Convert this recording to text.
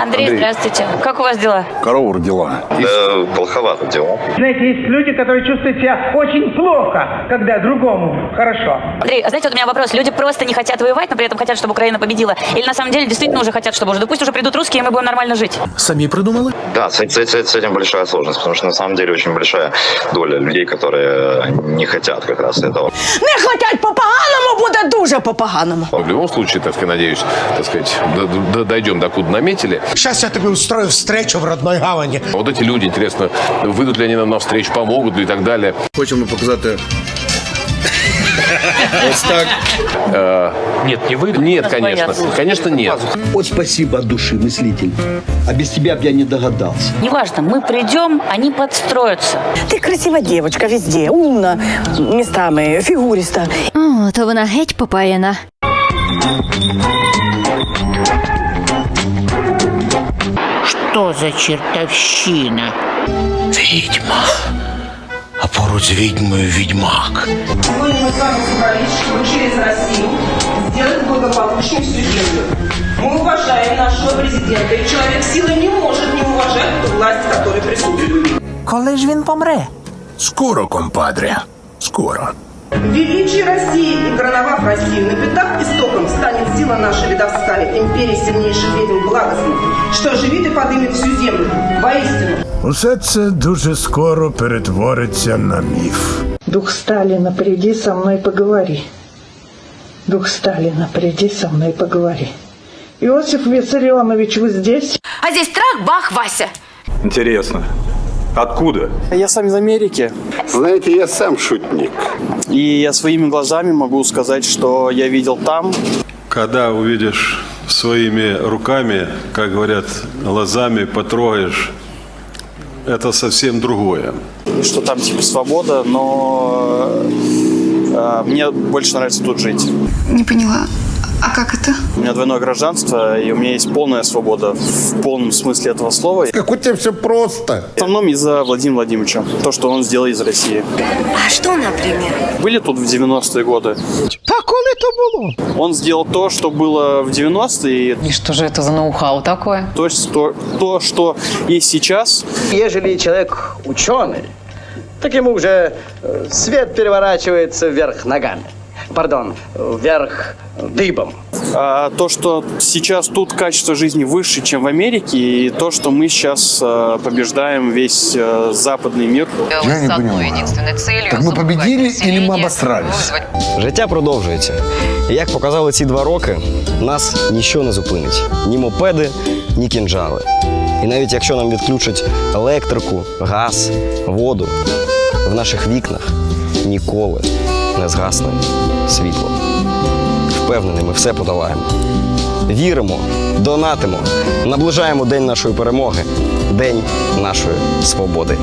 Андрей, здравствуйте. Как у вас дела? Корову родила. Да, плоховато дела. Знаете, есть люди, которые чувствуют себя очень плохо, когда другому хорошо. Андрей, а знаете, вот у меня вопрос. Люди просто не хотят воевать, но при этом хотят, чтобы Украина победила. Или на самом деле действительно уже хотят, чтобы уже, да пусть уже придут русские, и мы будем нормально жить. Самі придумали? Да, с, с- с- с этим большая сложность, потому что на самом деле очень большая доля людей, которые не хотят как раз этого. Не хотять по-поганому, буде дуже по-поганому. В любом случае, так сказать, надеюсь, так сказать, дойдем до куда наметили. Сейчас я тобі устрою встречу в родной гавані. Вот эти люди, интересно, выйдут ли они нам навстречу, помогут ли и так далее. Хочемо показати. Ось так. Нет, не выйдут. Нет, конечно. боятся. Конечно, нет. Вот спасибо от души, мыслитель. А без тебя б я не догадался. Неважно, мы придем, они подстроятся. Ти красива дівчинка везде, умна, містами, фігуриста. О, то вона геть попаяна. Что за чертовщина? Відьма. А поруч з відьмою відьмак. Сегодня мы с вами собрались, чтобы через Россию сделать благополучнее всю землю. Мы уважаем нашего президента, и человек силы не может не уважать ту власть, которая присутствует. Коли ж він помре? Скоро, компадре. Скоро. Величие России и короновав Россию на пятах истоком станет сила наша видовская, империя сильнейших ведьм благостных, что оживит и подымет всю землю. Усе це дуже скоро перетвориться на міф. Дух Сталина, приди со мной поговори. Дух Сталина, приди со мной поговори. Иосиф Виссарионович, вы здесь? А здесь трах, бах, Вася. Интересно. Откуда? Я сам из Америки, Знаете, я сам шутник. и я своими глазами могу сказать, что я видел там. Когда увидишь своими руками, как говорят, глазами потрогаешь, это совсем другое. что там типа свобода, но э, мне больше нравится тут жить. Не поняла. А как это? У меня двойное гражданство, и у меня есть полная свобода в полном смысле этого слова. Как у тебе все просто. В основном из-за Владимира Владимировича, то, что он сделал из России. А що, наприклад? Были тут в 90-е годы. Та коли то було? Он сделал то, что было в 90-е, И что же это за ноу-хау такое? то, что, то, что есть сейчас. Ежели человек ученый, так ему уже э, свет переворачивается вверх ногами Пардон, вверх дыбом. А то, что сейчас тут качество жизни выше, чем в Америке, и то, что мы сейчас э, побеждаем весь э, западный мир. Я не понимаю. Так мы победили или мы обосрались? Життя продовжується. І як показали ці два роки, нас ніщо не зупинить. Ні мопеди, ні кінжали. І навіть якщо нам відключать електрику, газ, воду, в наших вікнах ніколи не згасне світло. Впевнений, ми все подолаємо. Віримо, донатимо, наближаємо день нашої перемоги, день нашої свободи.